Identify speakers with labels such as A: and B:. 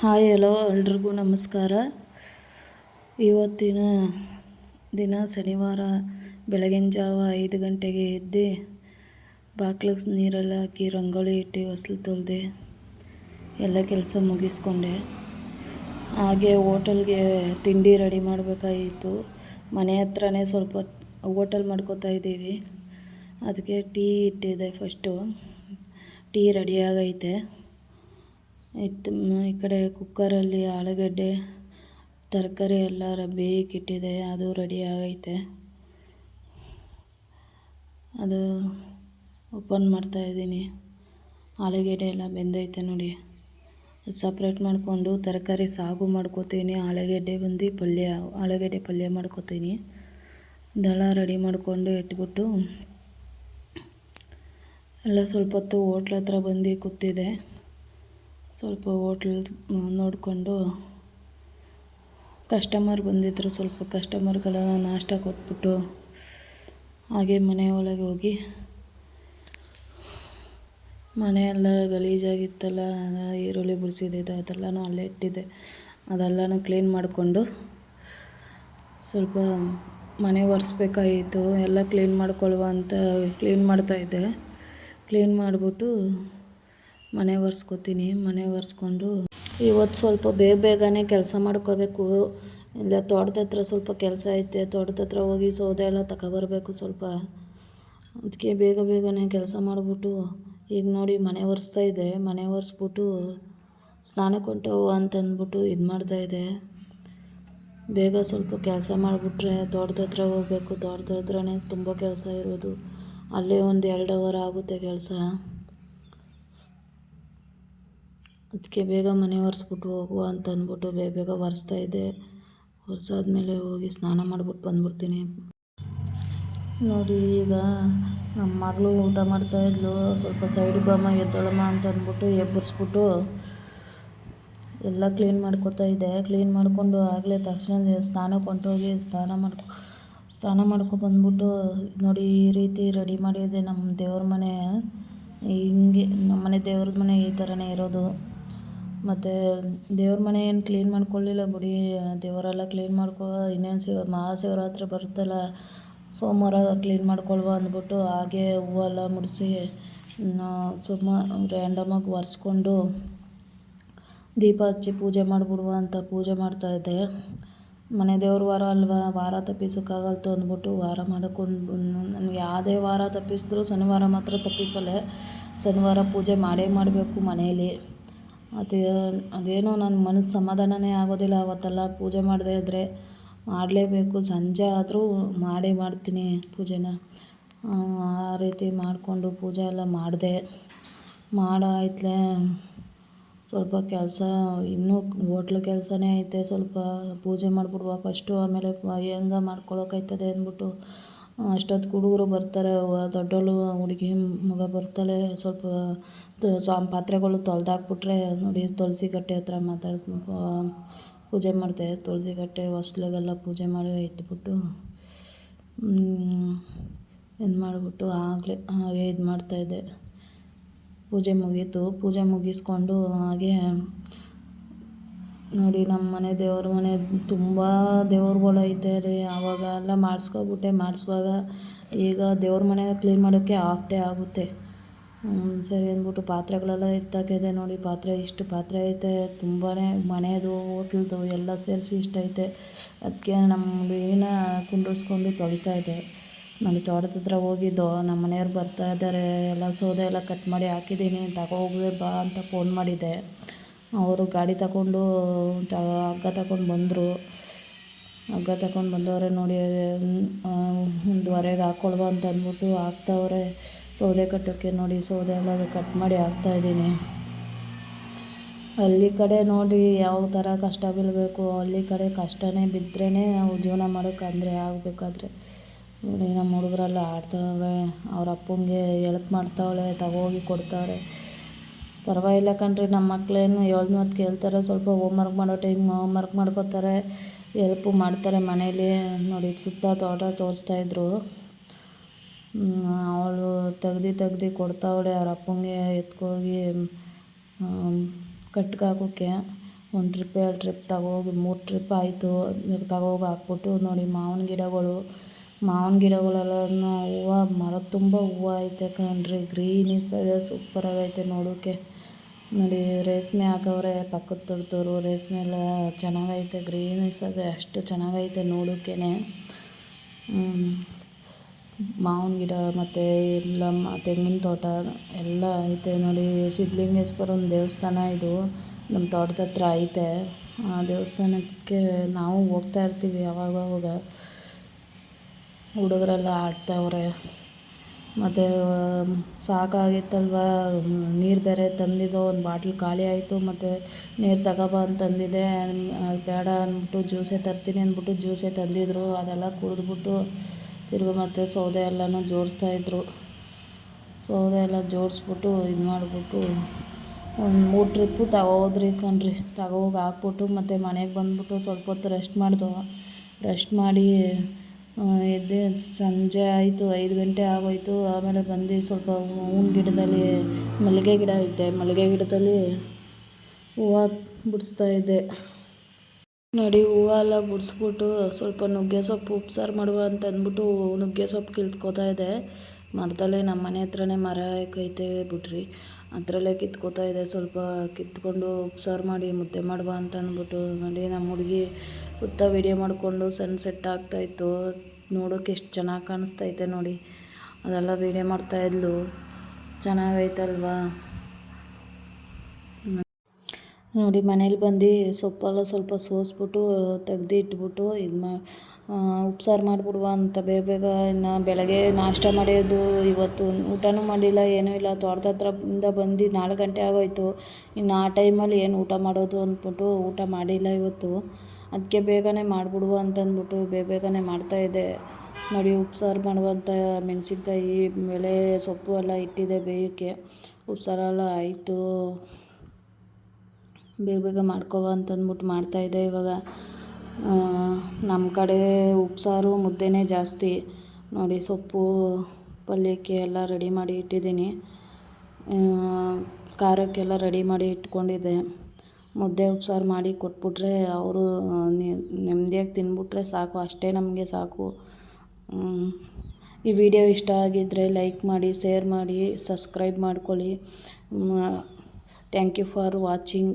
A: Hi, hello, ಎಲ್ರಿಗೂ ನಮಸ್ಕಾರ. ಇವತ್ತಿನ ದಿನ ಶನಿವಾರ, ಬೆಳಗಿನ ಜಾವ ಐದು ಗಂಟೆಗೆ ಎದ್ದು ಬಾಕ್ಲಿಗೆ ನೀರೆಲ್ಲ ಹಾಕಿ ರಂಗೋಲಿ ಇಟ್ಟು ಹೊಸಲು ತೊಳೆದೆ ಎಲ್ಲ ಕೆಲಸ ಮುಗಿಸ್ಕೊಂಡೆ. ಹಾಗೆ ಹೋಟೆಲ್ಗೆ ತಿಂಡಿ ರೆಡಿ ಮಾಡಬೇಕಾಗಿತ್ತು ಮನೆ ಹತ್ರನೇ ಸ್ವಲ್ಪ ಹೋಟೆಲ್ ಮಾಡ್ಕೋತಾ ಇದ್ದೀವಿ. ಅದಕ್ಕೆ ಟೀ ಇಟ್ಟಿದೆ ಫಸ್ಟು. ಟೀ ರೆಡಿಯಾಗೈತೆ ಇತ್ತು. ಈ ಕಡೆ ಕುಕ್ಕರಲ್ಲಿ ಆಲೂಗಡ್ಡೆ, ತರಕಾರಿ ಎಲ್ಲ ಬೇಯಕ್ಕಿಟ್ಟಿದೆ ಅದು ರೆಡಿ ಆಗೈತೆ. ಅದು ಓಪನ್ ಮಾಡ್ತಾಯಿದ್ದೀನಿ ಆಲೂಗಡ್ಡೆ ಎಲ್ಲ ಬೆಂದೈತೆ ನೋಡಿ. ಸಪ್ರೇಟ್ ಮಾಡಿಕೊಂಡು ತರಕಾರಿ ಸಾಗು ಮಾಡ್ಕೋತೀನಿ. ಆಲೂಗೆಡ್ಡೆ ಬಂದು ಪಲ್ಯ, ಆಲೂಗಡ್ಡೆ ಪಲ್ಯ ಮಾಡ್ಕೋತೀನಿ. ದಳ ರೆಡಿ ಮಾಡಿಕೊಂಡು ಇಟ್ಬಿಟ್ಟು ಎಲ್ಲ ಸ್ವಲ್ಪ ಹೊತ್ತು ಹೋಟ್ಲ ಹತ್ರ ಬಂದು ಕೂತಿದೆ ಸ್ವಲ್ಪ ಹೋಟ್ಲ್ ನೋಡಿಕೊಂಡು ಕಸ್ಟಮರ್ ಬಂದಿದ್ದರು ಸ್ವಲ್ಪ ಕಸ್ಟಮರ್ಗೆಲ್ಲ ನಾಷ್ಟ ಕೊಟ್ಬಿಟ್ಟು ಹಾಗೆ ಮನೆ ಒಳಗೆ ಹೋಗಿ ಮನೆಯೆಲ್ಲ ಗಲೀಜಾಗಿತ್ತಲ್ಲ, ಈರುಳ್ಳಿ ಬಿಡಿಸಿದ್ದಿದ್ದು ಅದೆಲ್ಲನೂ ಅಲ್ಲೇ ಇಟ್ಟಿದ್ದೆ. ಅದೆಲ್ಲನೂ ಕ್ಲೀನ್ ಮಾಡಿಕೊಂಡು ಸ್ವಲ್ಪ ಮನೆ ಒರೆಸ್ಬೇಕಾಯಿತು, ಎಲ್ಲ ಕ್ಲೀನ್ ಮಾಡ್ಕೊಳ್ಳುವ ಅಂತ ಕ್ಲೀನ್ ಮಾಡ್ತಾಯಿದ್ದೆ ಕ್ಲೀನ್ ಮಾಡಿಬಿಟ್ಟು ಮನೆ ಒರೆಸ್ಕೊತೀನಿ, ಮನೆ ಒರೆಸ್ಕೊಂಡು ಇವತ್ತು ಸ್ವಲ್ಪ ಬೇಗ ಬೇಗನೆ ಕೆಲಸ ಮಾಡ್ಕೋಬೇಕು. ಇಲ್ಲ ತೋಟದ ಹತ್ರ ಸ್ವಲ್ಪ ಕೆಲಸ ಐತೆ, ತೋಟದ ಹತ್ರ ಹೋಗಿ ಸೌದೆ ಎಲ್ಲ ತಗೊಬರ್ಬೇಕು ಸ್ವಲ್ಪ. ಅದಕ್ಕೆ ಬೇಗ ಬೇಗನೆ ಕೆಲಸ ಮಾಡಿಬಿಟ್ಟು ಈಗ ನೋಡಿ ಮನೆ ಒರೆಸ್ತಾ ಇದೆ, ಮನೆ ಒರೆಸ್ಬಿಟ್ಟು ಸ್ನಾನಕ್ಕೆ ಹೊಂಟವು ಅಂತಂದ್ಬಿಟ್ಟು ಇದು ಮಾಡ್ತಾ ಇದೆ. ಬೇಗ ಸ್ವಲ್ಪ ಕೆಲಸ ಮಾಡಿಬಿಟ್ರೆ ತೋಟದ ಹತ್ರ ಹೋಗಬೇಕು, ತೋಟದ ಹತ್ರನೇ ತುಂಬ ಕೆಲಸ ಇರೋದು. ಅಲ್ಲೇ ಒಂದು ಎರಡು ಅವರ್ ಆಗುತ್ತೆ ಕೆಲಸ. ಅದಕ್ಕೆ ಬೇಗ ಮನೆ ಒರೆಸ್ಬಿಟ್ಟು ಹೋಗುವ ಅಂತ ಅಂದ್ಬಿಟ್ಟು ಬೇಗ ಬೇಗ ಒರೆಸ್ತಾ ಇದ್ದೆ. ಒರೆಸಾದ್ಮೇಲೆ ಹೋಗಿ ಸ್ನಾನ ಮಾಡ್ಬಿಟ್ಟು ಬಂದ್ಬಿಡ್ತೀನಿ. ನೋಡಿ, ಈಗ ನಮ್ಮ ಮಗಳು ಊಟ ಮಾಡ್ತಾಯಿದ್ಲು ಸ್ವಲ್ಪ ಸೈಡ್ ಬಮ್ಮ ಎದ್ದೊಳಮ್ಮ ಅಂತ ಅಂದ್ಬಿಟ್ಟು ಎಬ್ಬರಿಸ್ಬಿಟ್ಟು ಎಲ್ಲ ಕ್ಲೀನ್ ಮಾಡ್ಕೊತಾ ಇದ್ದೆ. ಕ್ಲೀನ್ ಮಾಡಿಕೊಂಡು ಆಗಲೇ ತಕ್ಷಣ ಸ್ನಾನಕ್ಕೆ ಹೊಂಟೋಗಿ ಸ್ನಾನ ಮಾಡ್ಕೊ ಸ್ನಾನ ಮಾಡ್ಕೊ ಬಂದ್ಬಿಟ್ಟು ನೋಡಿ, ಈ ರೀತಿ ರೆಡಿ ಮಾಡಿದೆ ನಮ್ಮ ದೇವ್ರ ಮನೆ. ಹಿಂಗೆ, ನಮ್ಮ ಮನೆ ದೇವ್ರ ಮನೆ ಈ ಥರನೇ ಇರೋದು. ಮತ್ತು ದೇವ್ರ ಮನೆ ಏನು ಕ್ಲೀನ್ ಮಾಡ್ಕೊಳ್ಳಿಲ್ಲ ಬಿಡಿ, ದೇವರೆಲ್ಲ ಕ್ಲೀನ್ ಮಾಡ್ಕೋ, ಇನ್ನೇನು ಶಿವ, ಮಹಾಶಿವರಾತ್ರಿ ಬರುತ್ತಲ್ಲ, ಸೋಮವಾರ ಕ್ಲೀನ್ ಮಾಡ್ಕೊಳ್ವ ಅಂದ್ಬಿಟ್ಟು ಹಾಗೆ ಹೂವೆಲ್ಲ ಮುಡಿಸಿ ಸುಮ್ಮ ರ್ಯಾಂಡಮಾಗಿ ಒರೆಸ್ಕೊಂಡು ದೀಪ ಹಚ್ಚಿ ಪೂಜೆ ಮಾಡಿಬಿಡುವ ಅಂತ ಪೂಜೆ ಮಾಡ್ತಾಯಿದ್ದೆ ಮನೆ ದೇವ್ರ ವಾರ ಅಲ್ವಾ, ವಾರ ತಪ್ಪಿಸೋಕ್ಕಾಗಲ್ತು ಅಂದ್ಬಿಟ್ಟು ವಾರ ಮಾಡಿಕೊಂಡು ನನಗೆ ಯಾವುದೇ ವಾರ ತಪ್ಪಿಸಿದ್ರು ಶನಿವಾರ ಮಾತ್ರ ತಪ್ಪಿಸಲ್ಲ, ಶನಿವಾರ ಪೂಜೆ ಮಾಡೇ ಮಾಡಬೇಕು ಮನೆಯಲ್ಲಿ. ಅದು, ಅದೇನೋ ನನ್ನ ಮನಸ್ಸು ಸಮಾಧಾನನೇ ಆಗೋದಿಲ್ಲ. ಅವತ್ತೆಲ್ಲ ಪೂಜೆ ಮಾಡದೇ ಇದ್ದರೆ ಮಾಡಲೇಬೇಕು. ಸಂಜೆ ಆದರೂ ಮಾಡೇ ಮಾಡ್ತೀನಿ ಪೂಜೆನ. ಆ ರೀತಿ ಮಾಡಿಕೊಂಡು ಪೂಜೆ ಎಲ್ಲ ಮಾಡಿದೆ. ಮಾಡಾಯ್ತಲೇ. ಸ್ವಲ್ಪ ಕೆಲಸ, ಇನ್ನೂ ಹೋಟ್ಲ್ ಕೆಲಸನೇ ಐತೆ. ಸ್ವಲ್ಪ ಪೂಜೆ ಮಾಡಿಬಿಡುವ ಫಸ್ಟು. ಆಮೇಲೆ ಹೆಂಗೆ ಮಾಡ್ಕೊಳೋಕೈತದೆ ಅಂದ್ಬಿಟ್ಟು ಅಷ್ಟೊತ್ತು ಹುಡುಗರು ಬರ್ತಾರೆ ದೊಡ್ಡವಳು ಹುಡುಗಿ ಮಗ ಬರ್ತಾಳೆ, ಸ್ವಲ್ಪ ಪಾತ್ರೆಗಳು ಪಾತ್ರೆಗಳು ತೊಳೆದಾಕ್ಬಿಟ್ರೆ ನೋಡಿ ತುಳಸಿ ಕಟ್ಟೆ ಹತ್ರ ಮಾತಾಡ್ ಪೂಜೆ ಮಾಡಿದೆ ತುಳಸಿ ಕಟ್ಟೆ ಹೊಸ್ಲಿಗೆಲ್ಲ ಪೂಜೆ ಮಾಡಿ ಇಟ್ಬಿಟ್ಟು ಇದು ಮಾಡಿಬಿಟ್ಟು ಆಗಲೇ, ಹಾಗೆ ಇದು ಮಾಡ್ತಾಯಿದ್ದೆ ಪೂಜೆ ಮುಗೀತು. ಪೂಜೆ ಮುಗಿಸ್ಕೊಂಡು ಹಾಗೆ ನೋಡಿ ನಮ್ಮ ಮನೆ ದೇವ್ರ ಮನೆ ತುಂಬ ದೇವ್ರುಗಳು ಐತೆ ರೀ ಆವಾಗ ಎಲ್ಲ ಮಾಡಿಸ್ಕೊಬಿಟ್ಟೆ. ಮಾಡಿಸುವಾಗ ಈಗ ದೇವ್ರ ಮನೆ ಕ್ಲೀನ್ ಮಾಡೋಕ್ಕೆ ಹಾಫ್ ಡೇ ಆಗುತ್ತೆ. ಸರಿ ಅಂದ್ಬಿಟ್ಟು ಪಾತ್ರೆಗಳೆಲ್ಲ ಎತ್ತಾಕಿದೆ ನೋಡಿ. ಪಾತ್ರೆ, ಇಷ್ಟು ಪಾತ್ರೆ ಐತೆ. ತುಂಬಾ ಮನೆಯದು ಹೋಟ್ಲದು ಎಲ್ಲ ಸೇರಿಸಿ ಇಷ್ಟೈತೆ. ಅದಕ್ಕೆ ನಮ್ಮ ಏನ ಕುಂಡಿಸ್ಕೊಂಡು ತೊಳಿತಾ ಇದೆ. ನಾನು ತೋಟದ ಹತ್ರ ಹೋಗಿದ್ದು. ನಮ್ಮ ಮನೆಯವ್ರು ಬರ್ತಾ ಇದ್ದಾರೆ. ಎಲ್ಲ ಸೌದೆ ಎಲ್ಲ ಕಟ್ ಮಾಡಿ ಹಾಕಿದ್ದೀನಿ. ತಗೋ ಹೋಗುವೆ ಬಾ ಅಂತ ಫೋನ್ ಮಾಡಿದ್ದೆ ಅವರು ಗಾಡಿ ತಗೊಂಡು, ತ ಹಗ್ಗ ತಗೊಂಡು ಬಂದರು. ಹಗ್ಗ ತಗೊಂಡು ಬಂದವರೆ ನೋಡಿ ಒಂದುವರೆಗೆ ಹಾಕ್ಕೊಳ್ಬ ಅಂತ ಅಂದ್ಬಿಟ್ಟು ಹಾಕ್ತವ್ರೆ. ಸೌದೆ ಕಟ್ಟೋಕ್ಕೆ ನೋಡಿ, ಸೌದೆ ಎಲ್ಲ ಕಟ್ ಮಾಡಿ ಹಾಕ್ತಾಯಿದ್ದೀನಿ ಹಳ್ಳಿ ಕಡೆ ನೋಡಿ ಯಾವ ಥರ ಕಷ್ಟ ಬೀಳಬೇಕು. ಹಳ್ಳಿ ಕಡೆ ಕಷ್ಟನೇ ಬಿದ್ದರೇ ನಾವು ಜೀವನ ಮಾಡೋಕೆ ಅಂದರೆ ಆಗಬೇಕಾದ್ರೆ. ನೋಡಿ, ನಮ್ಮ ಹುಡುಗರೆಲ್ಲ ಆಡ್ತಾವೆ ಅವ್ರ ಅಪ್ಪಂಗೆ ಎಲ್ಪ್ ಮಾಡ್ತಾವಳೆ, ತಗೋಗಿ ಕೊಡ್ತಾವ್ರೆ. ಪರವಾಗಿಲ್ಲ ಕಣ್ರಿ ನಮ್ಮ ಮಕ್ಕಳೇನು ಏಳು ಮಾತು ಕೇಳ್ತಾರೆ, ಸ್ವಲ್ಪ ಹೋಮ್ವರ್ಕ್ ಮಾಡೋ ಟೈಮ್ ಹೋಮ್ವರ್ಕ್ ಮಾಡ್ಕೋತಾರೆ ಎಲ್ಪು ಮಾಡ್ತಾರೆ ಮನೇಲಿ. ನೋಡಿ, ಸುತ್ತ ತೋಟ ತೋರಿಸ್ತಾಯಿದ್ರು ಅವಳು ತೆಗ್ದು ತೆಗ್ದು ಕೊಡ್ತಾವಳೆ ಅವ್ರ ಅಪ್ಪಂಗೆ ಎತ್ಕೋಗಿ ಕಟ್ಕಾಕೋಕೆ ಒಂದು ಟ್ರಿಪ್ ಎರಡು ಟ್ರಿಪ್ ತಗೋಗಿ, ಮೂರು ಟ್ರಿಪ್ ಆಯಿತು. ತಗೋಗಿ ಹಾಕ್ಬಿಟ್ಟು ನೋಡಿ, ಮಾವಿನ ಗಿಡಗಳು. ಮಾವಿನ ಗಿಡಗಳೆಲ್ಲನೂ ಹೂವು, ಮರ ತುಂಬ ಹೂವು ಐತೆ ಕಣ್ರಿ. ಗ್ರೀನಿಸ್ ಸೂಪರಾಗೈತೆ ನೋಡೋಕ್ಕೆ ನೋಡಿ, ರೇಷ್ಮೆ ಹಾಕವ್ರೆ, ಪಕ್ಕದ ತೊಡ್ತವ್ರು ರೇಷ್ಮೆ ಎಲ್ಲ ಚೆನ್ನಾಗೈತೆ ಗ್ರೀನಿಸ್ ಆಗಿ ಅಷ್ಟು ಚೆನ್ನಾಗೈತೆ ನೋಡೋಕ್ಕೇ ಮಾವಿನ ಗಿಡ ಮತ್ತು ಎಲ್ಲ ತೆಂಗಿನ ತೋಟ ಎಲ್ಲ ಐತೆ ನೋಡಿ. ಸಿದ್ಧಲಿಂಗೇಶ್ವರನ ದೇವಸ್ಥಾನ ಇದು ನಮ್ಮ ತೋಟದ ಹತ್ರ ಐತೆ. ಆ ದೇವಸ್ಥಾನಕ್ಕೆ ನಾವು ಹೋಗ್ತಾ ಇರ್ತೀವಿ ಅವಾಗವಾಗ. ಹುಡುಗರೆಲ್ಲ ಆಡ್ತಾವ್ರೆ. ಮತ್ತು ಸಾಕಾಗಿತ್ತಲ್ವ? ನೀರು ಬೇರೆ ತಂದಿದ್ದೋ, ಒಂದು ಬಾಟ್ಲ್ ಖಾಲಿ ಆಯಿತು, ಮತ್ತು ನೀರು ತಗೋಬಾ ಅಂತ ತಂದಿದ್ದೆ ಬೇಡ ಅಂದ್ಬಿಟ್ಟು ಜ್ಯೂಸೇ ತರ್ತೀನಿ ಅಂದ್ಬಿಟ್ಟು ಜ್ಯೂಸೇ ತಂದಿದ್ದರು ಅದೆಲ್ಲ ಕುಡಿದ್ಬಿಟ್ಟು ತಿರ್ಗಿ ಮತ್ತೆ ಸೌದೆ ಎಲ್ಲನೂ ಜೋಡಿಸ್ತಾಯಿದ್ರು ಸೌದೆ ಎಲ್ಲ ಜೋಡಿಸ್ಬಿಟ್ಟು ಇದು ಮಾಡಿಬಿಟ್ಟು ಒಂದು ಮೂರು ಟ್ರಿಪ್ಪು ತಗೋದ್ರಿ ಕಣ್ರಿ. ತಗೋಗಿ ಹಾಕ್ಬಿಟ್ಟು ಮತ್ತು ಮನೆಗೆ ಬಂದ್ಬಿಟ್ಟು ಸ್ವಲ್ಪ ಹೊತ್ತು ರೆಸ್ಟ್ ಮಾಡಿದೋ. ರೆಸ್ಟ್ ಮಾಡಿ ಎದ್ದೆ ಸಂಜೆ ಆಯಿತು, ಐದು ಗಂಟೆ ಆಗೋಯಿತು. ಆಮೇಲೆ ಬಂದು ಸ್ವಲ್ಪ ಹೂವಿನ ಗಿಡದಲ್ಲಿ, ಮಲ್ಲಿಗೆ ಗಿಡ ಐತೆ ಮಲ್ಲಿಗೆ ಗಿಡದಲ್ಲಿ ಹೂವು ಬಿಡಿಸ್ತಾಯಿದ್ದೆ ನೋಡಿ, ಹೂವು ಎಲ್ಲ ಬಿಡಿಸ್ಬಿಟ್ಟು ಸ್ವಲ್ಪ ನುಗ್ಗೆ ಸೊಪ್ಪು ಉಪ್ಸಾರು ಮಾಡುವ ಅಂತ ಅಂದ್ಬಿಟ್ಟು ನುಗ್ಗೆ ಸೊಪ್ಪು ಕಿತ್ಕೋತಾ ಇದೆ ಮರದಲ್ಲೇ ನಮ್ಮ ಮನೆ ಹತ್ರನೇ ಮರ ಐತೆ ಬಿಟ್ರಿ. ಅದರಲ್ಲೇ ಕಿತ್ಕೋತಾ ಇದೆ ಸ್ವಲ್ಪ ಕಿತ್ಕೊಂಡು ಉಪ್ಸಾರು ಮಾಡಿ ಮುದ್ದೆ ಮಾಡುವ ಅಂತ ಅಂದ್ಬಿಟ್ಟು ನೋಡಿ ನಮ್ಮ ಹುಡುಗಿ ಸುತ್ತ ವಿಡಿಯೋ ಮಾಡಿಕೊಂಡು ಸನ್ಸೆಟ್ ಆಗ್ತಾಯಿತ್ತು ನೋಡೋಕೆ ಎಷ್ಟು ಚೆನ್ನಾಗಿ ಕಾಣಿಸ್ತೈತೆ ನೋಡಿ. ಅದೆಲ್ಲ ವೀಡಿಯೋ ಮಾಡ್ತಾಯಿದ್ಲು ಚೆನ್ನಾಗೈತಲ್ವಾ? ನೋಡಿ ಮನೇಲಿ ಬಂದು ಸೊಪ್ಪೆಲ್ಲ ಸ್ವಲ್ಪ ಸೋಸ್ಬಿಟ್ಟು, ತೆಗ್ದು ಇಟ್ಬಿಟ್ಟು ಇದು ಮಾ ಉಪ್ಸಾರು ಮಾಡಿಬಿಡುವ ಅಂತ ಬೇಗ ಬೇಗ ಇನ್ನು ಬೆಳಗ್ಗೆ ನಾಷ್ಟ ಮಾಡೋದು ಇವತ್ತು. ಊಟನೂ ಮಾಡಿಲ್ಲ, ಏನೂ ಇಲ್ಲ. ತೋಟದ ಹತ್ರದಿಂದ ಬಂದು ನಾಲ್ಕು ಗಂಟೆ ಆಗೋಯಿತು. ಇನ್ನು ಆ ಟೈಮಲ್ಲಿ ಏನು ಊಟ ಮಾಡೋದು ಅಂದ್ಬಿಟ್ಟು ಊಟ ಮಾಡಿಲ್ಲ ಇವತ್ತು. ಅದಕ್ಕೆ ಬೇಗನೆ ಮಾಡಿಬಿಡುವ ಅಂತಂದ್ಬಿಟ್ಟು ಬೇಗ ಬೇಗನೆ ಮಾಡ್ತಾಯಿದ್ದೆ ನೋಡಿ ಉಪ್ಸಾರು ಮಾಡುವಂಥ ಮೆಣಸಿನ್ಕಾಯಿ ಬೇಳೆ ಸೊಪ್ಪು ಎಲ್ಲ ಇಟ್ಟಿದ್ದೆ ಬೇಯೋಕ್ಕೆ. ಉಪ್ಸಾರೆಲ್ಲ ಆಯಿತು. ಬೇಗ ಬೇಗ ಮಾಡ್ಕೊವ ಅಂತಂದ್ಬಿಟ್ಟು ಮಾಡ್ತಾಯಿದ್ದೆ ಇವಾಗ. ನಮ್ಮ ಕಡೆ ಉಪ್ಸಾರು, ಮುದ್ದೆನೇ ಜಾಸ್ತಿ. ನೋಡಿ ಸೊಪ್ಪು, ಪಲ್ಯಕ್ಕೆ ಎಲ್ಲ ರೆಡಿ ಮಾಡಿ ಇಟ್ಟಿದ್ದೀನಿ. ಖಾರಕ್ಕೆಲ್ಲ ರೆಡಿ ಮಾಡಿ ಇಟ್ಕೊಂಡಿದ್ದೆ. ಮುದ್ದೆ, ಉಪ್ಸಾರು ಮಾಡಿ ಕೊಟ್ಬಿಟ್ರೆ ಅವರು ನೆಮ್ಮದಿಯಾಗಿ ತಿಂದ್ಬಿಟ್ರೆ ಸಾಕು, ಅಷ್ಟೇ ನಮಗೆ ಸಾಕು. ಈ ವಿಡಿಯೋ ಇಷ್ಟ ಆಗಿದ್ದರೆ ಲೈಕ್ ಮಾಡಿ, ಶೇರ್ ಮಾಡಿ, ಸಬ್ಸ್ಕ್ರೈಬ್ ಮಾಡ್ಕೊಳ್ಳಿ. Thank you for watching.